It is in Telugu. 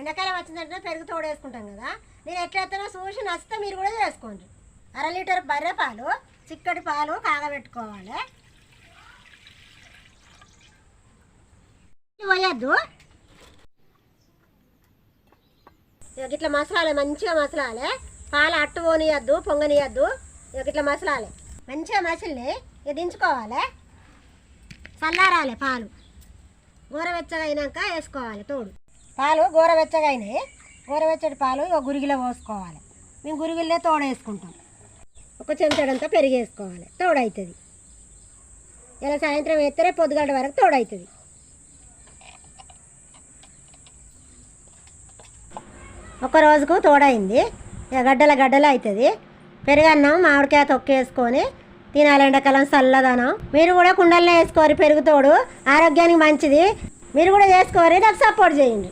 ఎండాకాలం వచ్చిందంటే పెరుగు తోడు వేసుకుంటాం కదా. నేను ఎట్లయితేనో చూసి నచ్చితే మీరు కూడా చేసుకోండి. అర లీటర్ బర్రె పాలు చిక్కటి పాలు కాగబెట్టుకోవాలి. పోయద్దు. ఇట్లా మసలాలి మంచిగా మసలాలి. పాలు అట్టు పోనీయద్దు పొంగనీయద్దు. ఇట్లా మసలాలి. మంచిగా మసిలిని ఇక దించుకోవాలి. చల్లారాలి పాలు. గోరవెచ్చగా అయినాక వేసుకోవాలి తోడు. పాలు గోరవెచ్చగా అయినాయి గోరవెచ్చటి పాలు ఒక గురిగిలో పోసుకోవాలి. మేము గురిగిల్లో తోడు వేసుకుంటాం. ఒక చెంచడంతా పెరిగేసుకోవాలి. తోడవుతుంది తోడు అవుతుంది ఇలా సాయంత్రం వేస్తే పొద్దుగంట వరకు తోడు అవుతుంది ఒక రోజుకు తోడైంది. గడ్డల గడ్డలు అవుతుంది పెరుగన్నం మామిడికాయ తొక్కేసుకొని తినాలి. ఎండాకాలం చల్లదనం. మీరు కూడా కుండల్లో వేసుకోరు. పెరుగుతోడు ఆరోగ్యానికి మంచిది. మీరు కూడా చేసుకోరు. నాకు సపోర్ట్ చేయండి.